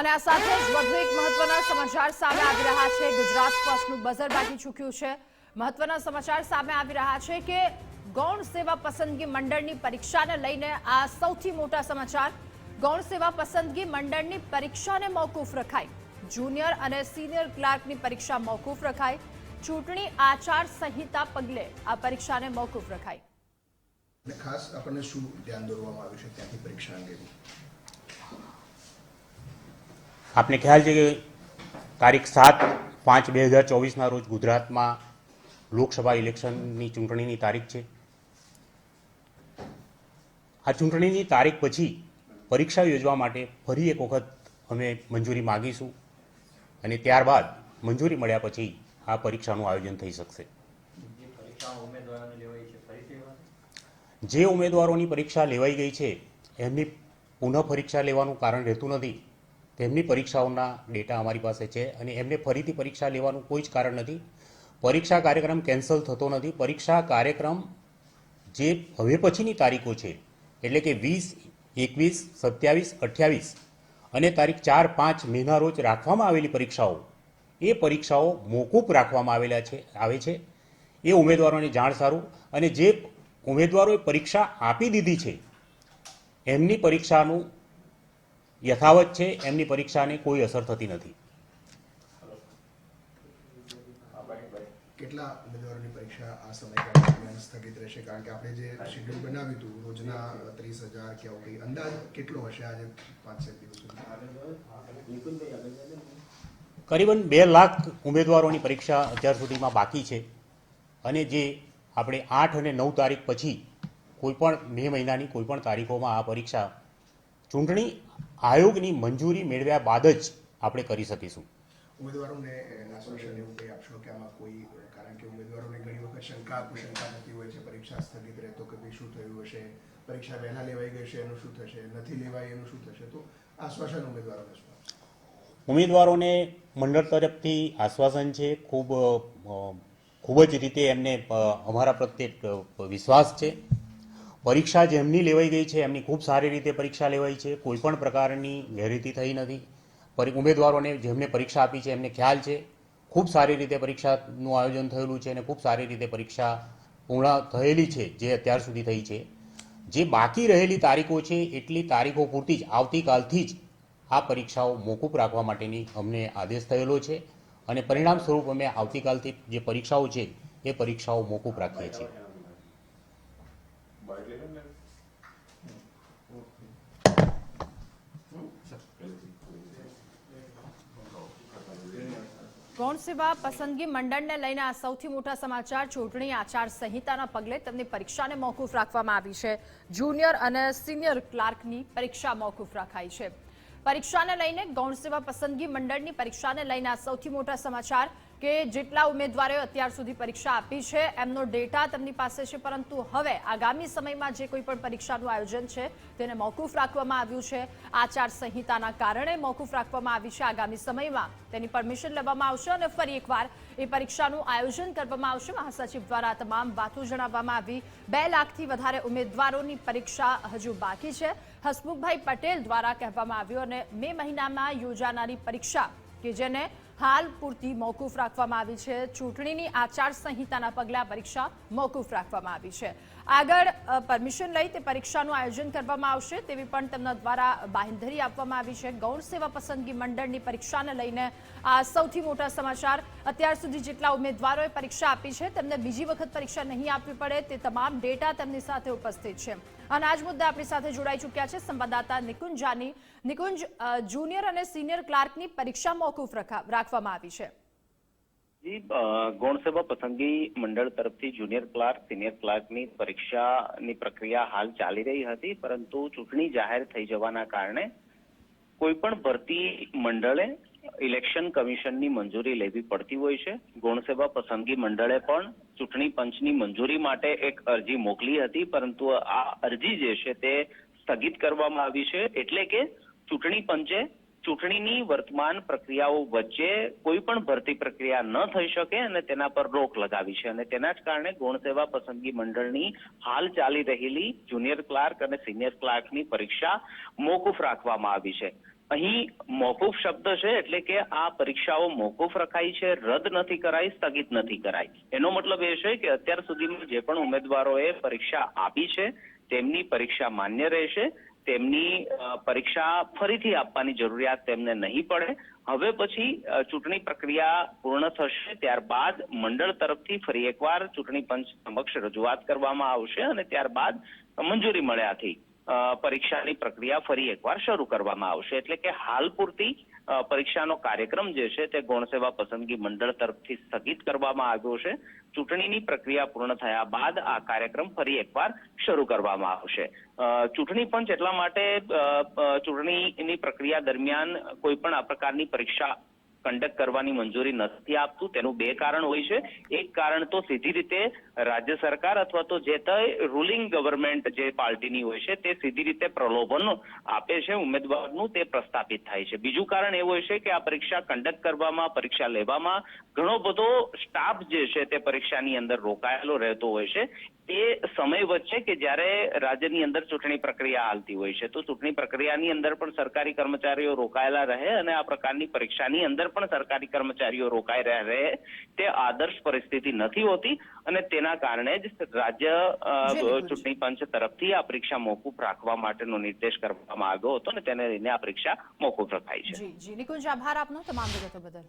અને આ સાથે જ વધુ એક મહત્વના સમાચાર સામે આવી રહ્યા છે. ગુજરાત ફર્સ્ટનું બઝર બાકી ચૂક્યું છે. મહત્વના સમાચાર સામે આવી રહ્યા છે કે ગૌણ સેવા પસંદગી મંડળની પરીક્ષાને લઈને આ સૌથી મોટા સમાચાર. ગૌણ સેવા પસંદગી મંડળની પરીક્ષાને મોકૂફ રખાઈ. જુનિયર અને સિનિયર ક્લાર્કની પરીક્ષા મોકૂફ રખાઈ. ચૂંટણી આચાર સંહિતા પગલે આ પરીક્ષાને મોકૂફ રખાઈ. ખાસ આપણને શું ધ્યાન દોરવામાં આવ્યું છે ત્યાંથી પરીક્ષા અંગેનું? આપને ખ્યાલ છે કે તારીખ સાત પાંચ બે હજાર ચોવીસના રોજ ગુજરાતમાં લોકસભા ઇલેક્શનની ચૂંટણીની તારીખ છે. આ ચૂંટણીની તારીખ પછી પરીક્ષા યોજવા માટે ફરી એક વખત અમે મંજૂરી માગીશું અને ત્યારબાદ મંજૂરી મળ્યા પછી આ પરીક્ષાનું આયોજન થઈ શકશે. જે ઉમેદવારોની પરીક્ષા લેવાઈ ગઈ છે એમની પુનઃ પરીક્ષા લેવાનું કારણ રહેતું નથી. તેમની પરીક્ષાઓના ડેટા અમારી પાસે છે અને એમને ફરીથી પરીક્ષા લેવાનું કોઈ જ કારણ નથી. પરીક્ષા કાર્યક્રમ કેન્સલ થતો નથી. પરીક્ષા કાર્યક્રમ જે હવે પછીની તારીખો છે, એટલે કે વીસ, એકવીસ, સત્યાવીસ, અઠ્યાવીસ અને તારીખ ચાર, પાંચ મેના રોજ રાખવામાં આવેલી પરીક્ષાઓ, એ પરીક્ષાઓ મોકૂફ રાખવામાં આવેલા છે, આવે છે. એ ઉમેદવારોને જાણ સારું અને જે ઉમેદવારોએ પરીક્ષા આપી દીધી છે, એમની પરીક્ષાનું યથાવત છે એમની પરીક્ષાને કોઈ અસર થતી નથી. કેટલા ઉમેદવારોની પરીક્ષા આ સમયગાળા દરમિયાન સ્થગિત રહેશે? કારણ કે આપણે જે શેડ્યુલ બનાવ્યું હતું રોજના ત્રીસ હજાર કે આવું કંઈ અંદાજ કેટલો હશે આજે પાંચ સાત દિવસ કરીબન બે લાખ ઉમેદવારોની પરીક્ષા અત્યાર સુધીમાં બાકી છે અને જે આપણે આઠ અને નવ તારીખ પછી કોઈપણ મે મહિનાની કોઈપણ તારીખોમાં આ પરીક્ષા ચૂંટણી આયોગની મંજૂરી મેળવ્યા બાદ જ આપણે કરી શકીશું. ઉમેદવારોને આશ્વાસન એવું કંઈ આપશો કે આમાં કોઈ કારણ કે ઉમેદવારોને ઘણી વખત શંકા કુશંકા થતી હોય છે પરીક્ષા સ્થગિત રહેતો કે ભાઈ શું થયું હશે પરીક્ષા વહેલા લેવાઈ ગઈ છે એનું શું થશે નથી લેવાય એનું શું થશે? તો આશ્વાસન ઉમેદવારોને શું ઉમેદવારોને મંડળ તરફથી આશ્વાસન છે ખૂબ ખૂબ જ રીતે એમને અમારા પ્રત્યે વિશ્વાસ છે. પરીક્ષા જેમની લેવાઈ ગઈ છે, એમની ખૂબ સારી રીતે પરીક્ષા લેવાઈ છે કોઈ પણ પ્રકારની ગેરરીતિ થઈ નથી. ઉમેદવારોને જેમને પરીક્ષા આપી છે, એમને ખ્યાલ છે, ખૂબ સારી રીતે પરીક્ષાનું આયોજન થયેલું છે અને ખૂબ સારી રીતે પરીક્ષા પૂર્ણ થયેલી છે, જે અત્યાર સુધી થઈ છે. જે બાકી રહેલી તારીખો છે, એટલી તારીખો પૂરતી જ, આવતીકાલથી જ આ પરીક્ષાઓ મોકૂફ રાખવા માટેની અમને આદેશ થયેલો છે. અને પરિણામ સ્વરૂપ અમે આવતીકાલથી જે પરીક્ષાઓ છે, એ પરીક્ષાઓ મોકૂફ રાખીએ છીએ. ગૌણ સેવા પસંદગી મંડળને લઈને આ સૌથી મોટા સમાચાર? ચૂંટણી આચાર સંહિતાના પગલે તેમની પરીક્ષાને મોકૂફ રાખવામાં આવી છે. જુનિયર અને સિનિયર ક્લાર્કની પરીક્ષા મોકૂફ રખાઈ છે. પરીક્ષાને લઈને ગૌણ સેવા પસંદગી મંડળની પરીક્ષાને લઈને આ સૌથી મોટા સમાચાર કે જેટલા ઉમેદવારોએ અત્યાર સુધી પરીક્ષા આપી છે, એમનો ડેટા તેમની પાસે છે, પરંતુ હવે આગામી સમયમાં જે કોઈ પણ પરીક્ષાનું આયોજન છે, તેને મોકૂફ રાખવામાં આવ્યું છે. આચાર સંહિતાના કારણે મોકૂફ રાખવામાં આવી છે આગામી સમયમાં. તેની પરમિશન લેવામાં આવશે અને ફરી એકવાર એ પરીક્ષાનું આયોજન કરવામાં આવશે. મહાસચિવ દ્વારા તમામ વાતો જણાવવામાં આવી. બે લાખથી વધારે ઉમેદવારોની પરીક્ષા હજુ બાકી છે. હસમુખભાઈ પટેલ દ્વારા કહેવામાં આવ્યું અને મે મહિનામાં યોજાનારી પરીક્ષા કે જેને હાલ પૂરતી મોકૂફ રાખવામાં આવી છે. ચૂંટણીની આચારસંહિતાના પગલાં પરીક્ષા મોકૂફ રાખવામાં આવી છે. આગળ પરમિશન લઈ તે પરીક્ષાનું આયોજન કરવામાં આવશે તેવી પણ તેમના દ્વારા બાંહેધરી આપવામાં આવી છે. ગૌણ સેવા પસંદગી મંડળની પરીક્ષાને લઈને આ સૌથી મોટા સમાચાર. અત્યાર સુધી જેટલા ઉમેદવારોએ પરીક્ષા આપી છે, તેમને બીજી વખત પરીક્ષા નહીં આપવી પડે તે તમામ ડેટા તેમની સાથે ઉપસ્થિત છે. અને આજ મુદ્દે આપણી સાથે જોડાઈ ચૂક્યા છે. સંવાદદાતા નિકુંજ જાની નિકુંજ જુનિયર અને સિનિયર ક્લાર્કની પરીક્ષા મોકૂફ રાખવામાં આવી છે. જી અ, ગૌણ સેવા પસંદગી મંડળ તરફથી જુનિયર ક્લાર્ક સિનિયર ક્લાર્કની પરીક્ષાની પ્રક્રિયા હાલ ચાલી રહી હતી પરંતુ ચૂંટણી જાહેર થઈ જવાના કારણે કોઈ પણ ભરતી મંડળે ઇલેક્શન કમિશનની મંજૂરી લેવી પડતી હોય છે. ગૌણસેવા પસંદગી મંડળે પણ ચૂંટણી પંચની મંજૂરી માટે એક અરજી મોકલી હતી પરંતુ આ અરજી જે છે તે સ્થગિત કરવામાં આવી છે એટલે કે ચૂંટણી પંચે ચૂંટણીની વર્તમાન પ્રક્રિયાઓ વચ્ચે કોઈ પણ ભરતી પ્રક્રિયા ન થઈ શકે અને તેના પર રોક લગાવી છે. અને તેના જ કારણે ગૌણ સેવા પસંદગી મંડળની હાલ ચાલી રહેલી જુનિયર ક્લાર્ક અને સિનિયર ક્લાર્કની પરીક્ષા મોકૂફ રાખવામાં આવી છે. અહીં મોકૂફ શબ્દ છે એટલે કે આ પરીક્ષાઓ મોકૂફ રખાઈ છે, રદ નથી કરાઈ, સ્થગિત નથી કરાઈ. એનો મતલબ એ છે કે અત્યાર સુધીમાં જે પણ ઉમેદવારોએ પરીક્ષા આપી છે, તેમની પરીક્ષા માન્ય રહેશે. તેમની પરીક્ષા ફરીથી આપવાની જરૂરિયાત તેમને નહીં પડે. હવે પછી ચૂંટણી પ્રક્રિયા પૂર્ણ થશે ત્યારબાદ મંડળ તરફથી ફરી એકવાર ચૂંટણી પંચ સમક્ષ રજૂઆત કરવામાં આવશે અને ત્યારબાદ મંજૂરી મળ્યાથી પરીક્ષાની પ્રક્રિયા ફરી એકવાર શરૂ કરવામાં આવશે. એટલે કે હાલ પૂરતી પરીક્ષાનો કાર્યક્રમ જે છે તે ગૌણ સેવા પસંદગી મંડળ તરફથી સ્થગિત કરવામાં આવ્યો છે. ચૂંટણીની પ્રક્રિયા પૂર્ણ થયા બાદ આ કાર્યક્રમ ફરી એકવાર શરૂ કરવામાં આવશે. ચૂંટણી પંચ એટલા માટે ચૂંટણીની પ્રક્રિયા દરમિયાન કોઈ પણ આ પ્રકારની પરીક્ષા કન્ડક્ટ કરવાની મંજૂરી નથી આપતું. તેનું બે કારણ હોય છે. એક કારણ તો સીધી રીતે રાજ્ય સરકાર અથવા તો જે તે રૂલિંગ ગવર્મેન્ટ જે પાર્ટીની હોય છે, તે સીધી રીતે પ્રલોભન આપે છે, ઉમેદવારનું તે પ્રસ્થાપિત થાય છે. બીજું કારણ એવું હોય છે કે આ પરીક્ષા કન્ડક્ટ કરવામાં, પરીક્ષા લેવામાં ઘણો બધો સ્ટાફ જે છે તે પરીક્ષાની અંદર રોકાયેલો રહેતો હોય છે. તે સમય વચ્ચે કે જ્યારે રાજ્યની અંદર ચૂંટણી પ્રક્રિયા હાલતી હોય છે. તો ચૂંટણી પ્રક્રિયાની અંદર પણ સરકારી કર્મચારીઓ રોકાયેલા રહે અને આ પ્રકારની પરીક્ષાની અંદર પણ સરકારી કર્મચારીઓ રોકાઈ રહ્યા રહે તે આદર્શ પરિસ્થિતિ નથી હોતી અને તેના કારણે જ રાજ્ય. ચૂંટણી પંચ તરફથી આ પરીક્ષા મોકૂફ રાખવા માટેનો નિર્દેશ કરવામાં આવ્યો હતો અને તેને લઈને આ પરીક્ષા મોકૂફ રખાઈ છે. જી જી. નિકુંજ આભાર આપનો તમામ વિગતો બદલ.